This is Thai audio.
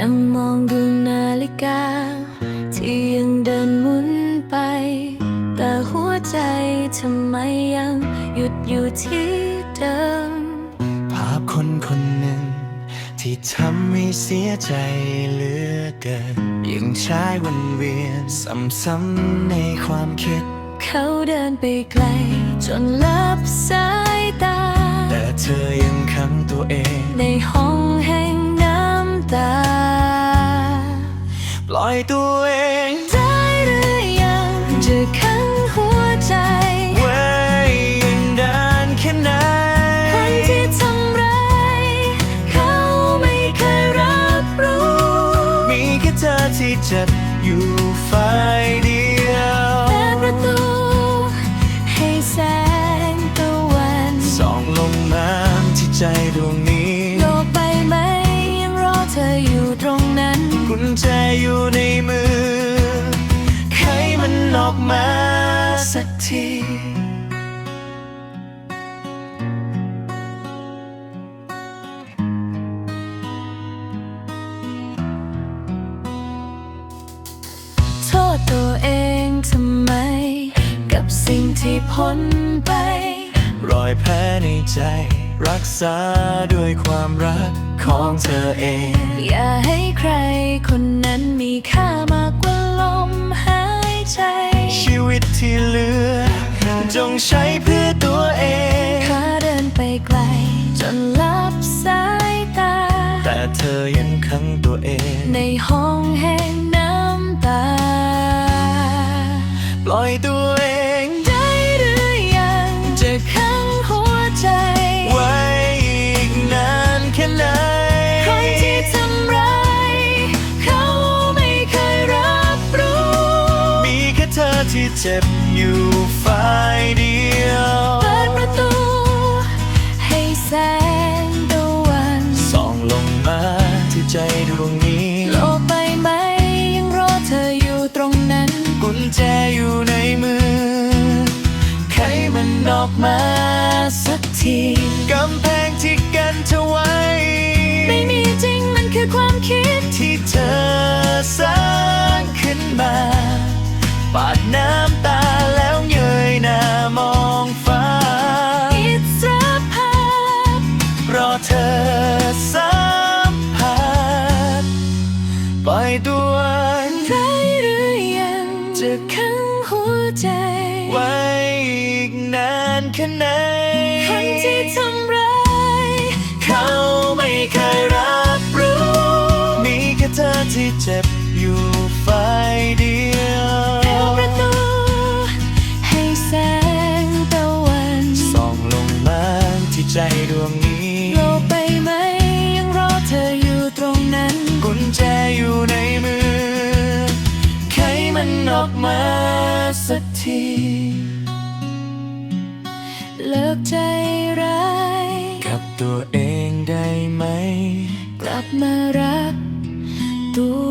นั่งมองดูนาฬิกา ที่ยังเดินหมุนไป แต่หัวใจทำไมยังหยุดอยู่ที่เดิม ภาพคนคนหนึ่ง ที่ทำให้เสียใจเหลือเกิน ยังใช้วนเวียนซ้ำๆในความคิด เขาเดินไปไกล จนลับสายตา แต่เธอยังขังตัวเองในห้อง ล่อยตัวเองได้หรือยังจะขังหัวใจไว้ยังนานแค่ไหนคนที่ทำร้ายเขาไม่เคยรับรู้ มีแค่เธอที่เจ็บอยู่ฝ่ายเดียวเปิดประตูให้แสงตะวันส่องลงมาที่ใจดวงนี้ ญแจอยู่ในมือไขมันออกมาสักทีโทษตัวเองทำไม กับสิ่งที่พ้นไป รอยแผลในใจ รักษาด้วยความรักของเธอเอง อย่าให้ใครคนนั้นมีค่ามากกว่าลมหายใจ ชีวิตที่เหลือ จงใช้เพื่อตัวเองข้าเดินไปไกล จนลับสายตา แต่เธอยังขังตัวเอง ในห้องแห่ง ที่เจ็บอยู่ฝ่ายเดียว เปิดประตู ให้แสงตะวันส่องลงมาที่ใจดวงนี้ โลกใบไหมยังรอเธออยู่ตรงนั้น กุญแจอยู่ในมือไขมันออกมาสักทีกำแพงที่กันเธอไว้ ไม่มีจริงมันคือความคิดที่เธอสร้าง ได้หรือยังจะขังหัวใจ ไว้อีกนานแค่ไหน คนที่ทำร้ายเขาไม่เคยรับรู้ มีแค่เธอที่เจ็บอยู่ฝ่ายเดียวเปิดประตูให้แสงตะวันส่องลงมาที่ใจดวงนี้โลกใบไหมยังรอเธออยู่ตรงนั้นกุญแจอยู่ในมือไข มันออกมาสักทีเลิกใจร้ายกับตัวเองได้ไหม กลับมารักตัว